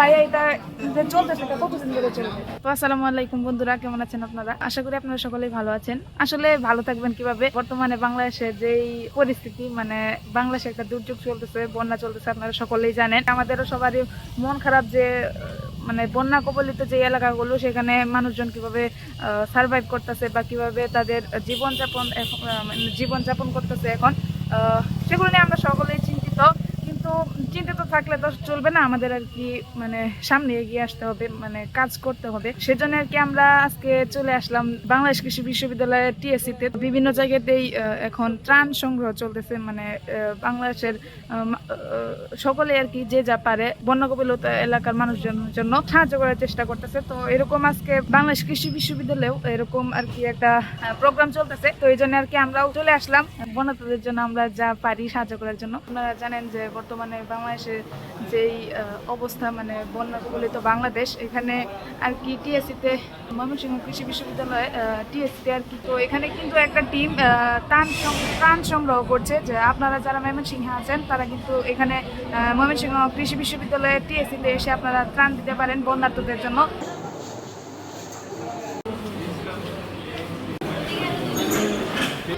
ভাইয়া এটা চলবে? তো আসসালামু আলাইকুম বন্ধুরা, কেমন আছেন আপনারা? আশা করি আপনারা সকলেই ভালো আছেন। আসলে ভালো থাকবেন কীভাবে? বর্তমানে যেই পরিস্থিতি মানে বাংলাদেশে একটা দুর্যোগ চলতেছে, বন্যা চলতেছে, আপনারা সকলেই জানেন। আমাদেরও সবারই মন খারাপ যে মানে বন্যা কবলিত যে এলাকাগুলো, সেখানে মানুষজন কীভাবে সার্ভাইভ করতেছে বা কীভাবে তাদের জীবনযাপন মানে জীবনযাপন করতেছে এখন সেগুলো নিয়ে আমরা সকলেই কিন্তু চিন্তিত থাকলে তো চলবে না, আমাদের আর কি মানে সামনে এগিয়ে আসতে হবে মানে কাজ করতে হবে। সেজন্য আর কি আমরা আজকে চলে আসলাম বাংলাদেশ কৃষি বিশ্ববিদ্যালয়ের টিএসসি তে বিভিন্ন জায়গাতেই এখন ত্রাণ সংগ্রহ চলতেছে মানে বাংলাদেশের সকলে আর কি যে যা পারে বন্য কপিলতা এলাকার মানুষজনের জন্য সাহায্য করার চেষ্টা করতেছে। তো এরকম আজকে বাংলাদেশ কৃষি বিশ্ববিদ্যালয়েও এরকম আর কি একটা প্রোগ্রাম চলতেছে। তো এই জন্য আর কি আমরাও চলে আসলাম। বন্যতাদের জন্য আমরা যা পারি সাহায্য করার জন্য। আপনারা জানেন যে বর্তমানে বাংলাদেশের যেই অবস্থা মানে বন্যা কবলিত বাংলাদেশ, এখানে আর কি টিএসসিতে ময়মনসিংহ কৃষি বিশ্ববিদ্যালয়ে টিএসসিতে আর কি। তো এখানে কিন্তু একটা টিম ত্রাণ ত্রাণ সংগ্রহ করছে যে আপনারা যারা ময়মনসিংহে আছেন, তারা কিন্তু এখানে ময়মনসিংহ কৃষি বিশ্ববিদ্যালয়ে টিএসসিতে এসে আপনারা ত্রাণ দিতে পারেন বন্যার্থদের জন্য।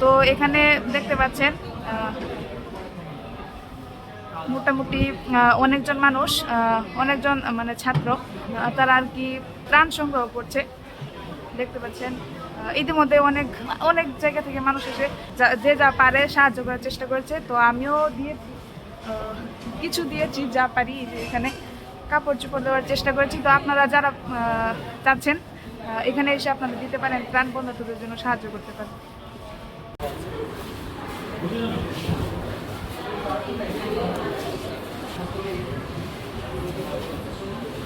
তো এখানে দেখতে পাচ্ছেন মোটামুটি অনেকজন মানুষ অনেকজন মানে ছাত্র তারা আর কি প্রাণ সংগ্রহ করছে। দেখতে পাচ্ছেন ইতিমধ্যে অনেক অনেক জায়গা থেকে মানুষ এসে যা- যে পারে সাহায্য করার চেষ্টা করেছে। তো আমিও দিয়ে কিছু দিয়েছি, যা পারি এখানে কাপড় চোপড় দেওয়ার চেষ্টা করেছি। তো আপনারা যারা চাচ্ছেন এখানে এসে আপনারা দিতে পারেন, প্রাণ বন্ধুদের জন্য সাহায্য করতে পারেন।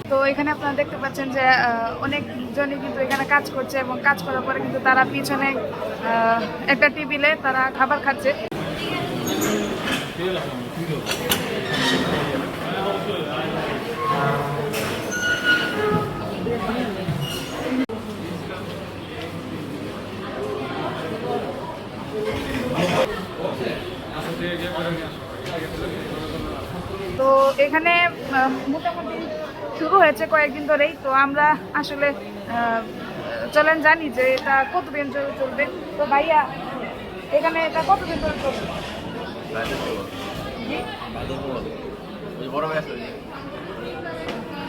তো এখানে আপনারা দেখতে পাচ্ছেন যে অনেকজনই কিন্তু এখানে কাজ করছে এবং কাজ করার পরে কিন্তু তারা পিছনে একটা টেবিলে তারা খাবার খাচ্ছে। তো এখানে মোটামুটি শুরু হয়েছে কয়েকদিন ধরেই। তো আমরা আসলে চলেন জানি যে এটা কতদিন ধরে চলবে। তো ভাইয়া এখানে এটা কতদিন ধরে চলবে?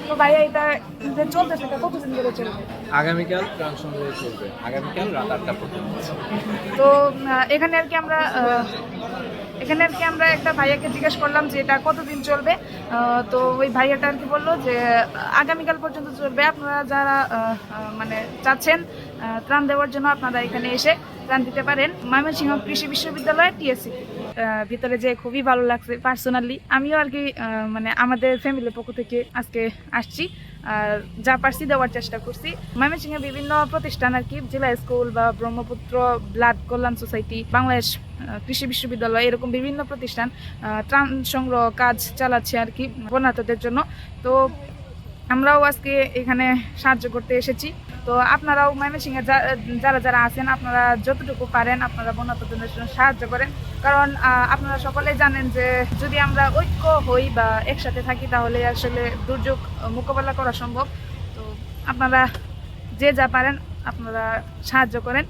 তো ভাইয়া এটা যে চলতেছে এটা কতদিন ধরে চলবে? আগামীকাল প্রাণ সংগ্রহ চলবে। আগামীকাল রাত আটটা পর্যন্ত। তো এখানে আর কি আমরা এখানে আর কি আমরা একটা ভাইয়াকে জিজ্ঞেস করলাম যে এটা কতদিন চলবে? তো ওই ভাইয়াটা আর কি বলল যে, আগামীকাল পর্যন্ত চলবে। আপনারা যারা মানে চাচ্ছেন ত্রাণ দেওয়ার জন্য আপনারা এখানে এসে ত্রাণ দিতে পারেন। ময়মনসিংহ কৃষি বিশ্ববিদ্যালয়, টিএসসি। ভিতরে যে খুবই ভালো লাগছে পার্সোনালি আমিও আর কি মানে আমাদের ফ্যামিলির পক্ষ থেকে আজকে আসছি। আর যা পারছি দেওয়ার চেষ্টা করছি। ময়মনসিংহে বিভিন্ন প্রতিষ্ঠান আর কি, জেলা স্কুল বা ব্রহ্মপুত্র, ব্লাড কল্যাণ সোসাইটি, বাংলাদেশ কৃষি বিশ্ববিদ্যালয়, এরকম বিভিন্ন প্রতিষ্ঠান ত্রাণ সংগ্রহ কাজ চালাচ্ছে আর কি বন্যাতদের জন্য। তো আমরাও আজকে এখানে সাহায্য করতে এসেছি। তো আপনারাও ময়মনসিংহে যারা যারা আছেন, আপনারা যতটুকু পারেন আপনারা বন্যাতদের জন্য সাহায্য করেন। কারণ আপনারা সকলেই জানেন যে যদি আমরা ঐক্য হই বা একসাথে থাকি, তাহলে আসলে দুর্যোগ মোকাবেলা করা সম্ভব। তো আপনারা যে যা পারেন, আপনারা সাহায্য করেন।